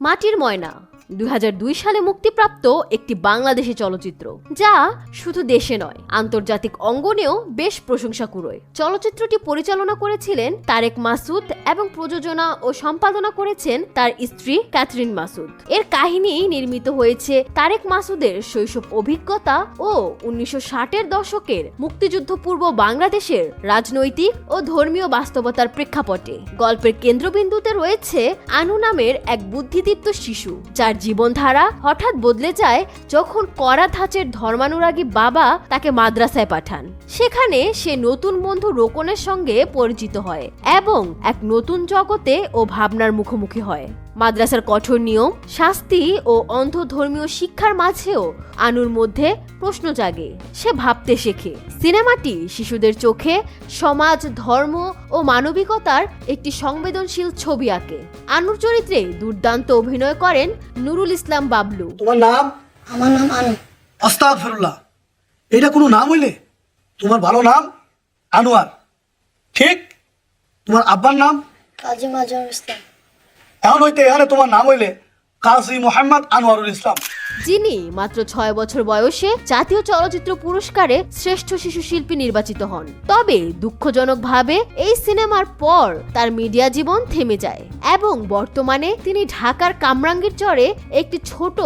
মাটির ময়না। দুই হাজার দুই সালে মুক্তিপ্রাপ্ত একটি বাংলাদেশি চলচ্চিত্র, যা শুধু দেশে নয়, আন্তর্জাতিক অঙ্গনেও বেশ প্রশংসা কুড়োয় চলচ্চিত্রটি পরিচালনা করেছিলেন তারেক মাসুদ এবং প্রযোজনা ও সম্পাদনা করেছেন তার স্ত্রী ক্যাথরিন মাসুদ। এর কাহিনী নির্মিত হয়েছে তারেক মাসুদের শৈশব অভিজ্ঞতা ও উনিশশো ষাটের দশকের মুক্তিযুদ্ধ পূর্ব বাংলাদেশের রাজনৈতিক ও ধর্মীয় বাস্তবতার প্রেক্ষাপটে। গল্পের কেন্দ্রবিন্দুতে রয়েছে আনু নামের এক বুদ্ধিদীপ্ত শিশু, যার জীবনধারা হঠাৎ বদলে যায় যখন কড়া ধাঁচের ধর্মানুরাগী বাবা তাকে মাদ্রাসায় পাঠান। সেখানে সে নতুন বন্ধু রোকনের সঙ্গে পরিচিত হয় এবং এক নতুন জগতে ও ভাবনার মুখোমুখি হয়। মাদ্রাসার কঠোর নিয়ম, শাস্তি ও অন্ধ ধর্মীয় শিক্ষার মাঝেও আনুর মধ্যে প্রশ্ন জাগে। সে ভাবতে শেখে, সিনেমাটি শিশুদের চোখে সমাজ, ধর্ম ও মানবিকতার একটি সংবেদনশীল ছবি আঁকে। আনুর চরিত্রে দুর্দান্ত অভিনয় করেন নুরুল ইসলাম বাবলু। তোমার নাম? আমার নাম আনু। আস্তাক ফেরুল্লাহ এটা কোনো নাম হইলে? তোমার ভালো নাম? আনোয়ার। ঠিক? তোমার আব্বার নাম? কাজী মাজহার ইসলাম। এখন হইতে এখানে তোমার নাম হইলে কাজী মোহাম্মদ আনোয়ারুল ইসলাম। যিনি মাত্র ছয় বছর বয়সে জাতীয় চলচ্চিত্র পুরস্কারে শ্রেষ্ঠ শিশু শিল্পী নির্বাচিত হন। তবে দুঃখজনকভাবে এই সিনেমার পর তার মিডিয়া জীবন থেমে যায় এবং বর্তমানে তিনি ঢাকার কামরাঙ্গীর চরে একটি ছোট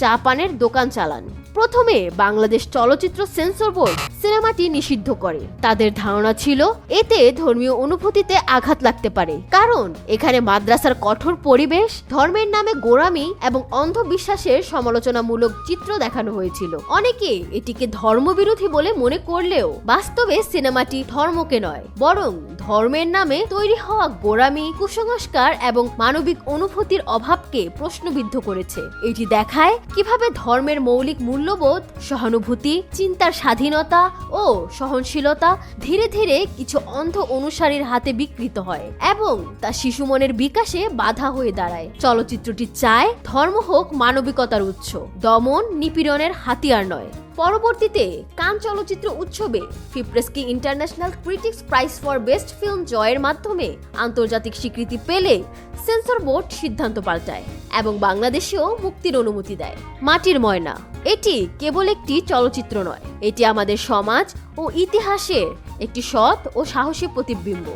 চা পানের দোকান চালান। প্রথমে বাংলাদেশ চলচ্চিত্র সেন্সর বোর্ড সিনেমাটি নিষিদ্ধ করে। তাদের ধারণা ছিল, এতে ধর্মীয় অনুভূতিতে আঘাত লাগতে পারে। কারণ, এখানে মাদ্রাসার কঠোর পরিবেশ, ধর্মের নামে গোড়ামি এবং অন্ধবিশ্বাসের সমালোচনামূলক চিত্র দেখানো হয়েছিল। অনেকে এটিকে ধর্মবিরোধী বলে মনে করলেও, বাস্তবে সিনেমাটি ধর্মকে নয়, বরং ধর্মের নামে তৈরি হওয়া গোড়ামি, কুসংস্কার এবং মানবিক অনুভূতির অভাবকে প্রশ্নবিদ্ধ করেছে। এটি দেখায় কীভাবে ধর্মের মৌলিক মূল্যবোধ, সহানুভূতি, চিন্তার স্বাধীনতা ও সহনশীলতা ধীরে ধীরে কিছু অন্ধ অনুসারীর হাতে বিকৃত হয় এবং তা শিশু মনের বিকাশে বাধা হয়ে দাঁড়ায়। চলচ্চিত্রটি চায় ধর্ম হোক মানবিকতার উৎস, দমন নিপীড়নের হাতিয়ার নয়। পরবর্তীতে কান চলচ্চিত্র উৎসবে FIPRESCI International Critics Prize for best film জয়ের মাধ্যমে আন্তর্জাতিক স্বীকৃতি পেলে সেন্সর বোর্ড সিদ্ধান্ত পাল্টায় এবং বাংলাদেশেও মুক্তির অনুমতি দেয়। মাটির ময়না, এটি কেবল একটি চলচ্চিত্র নয়, এটি আমাদের সমাজ ও ইতিহাসের একটি সৎ ও সাহসী প্রতিবিম্ব।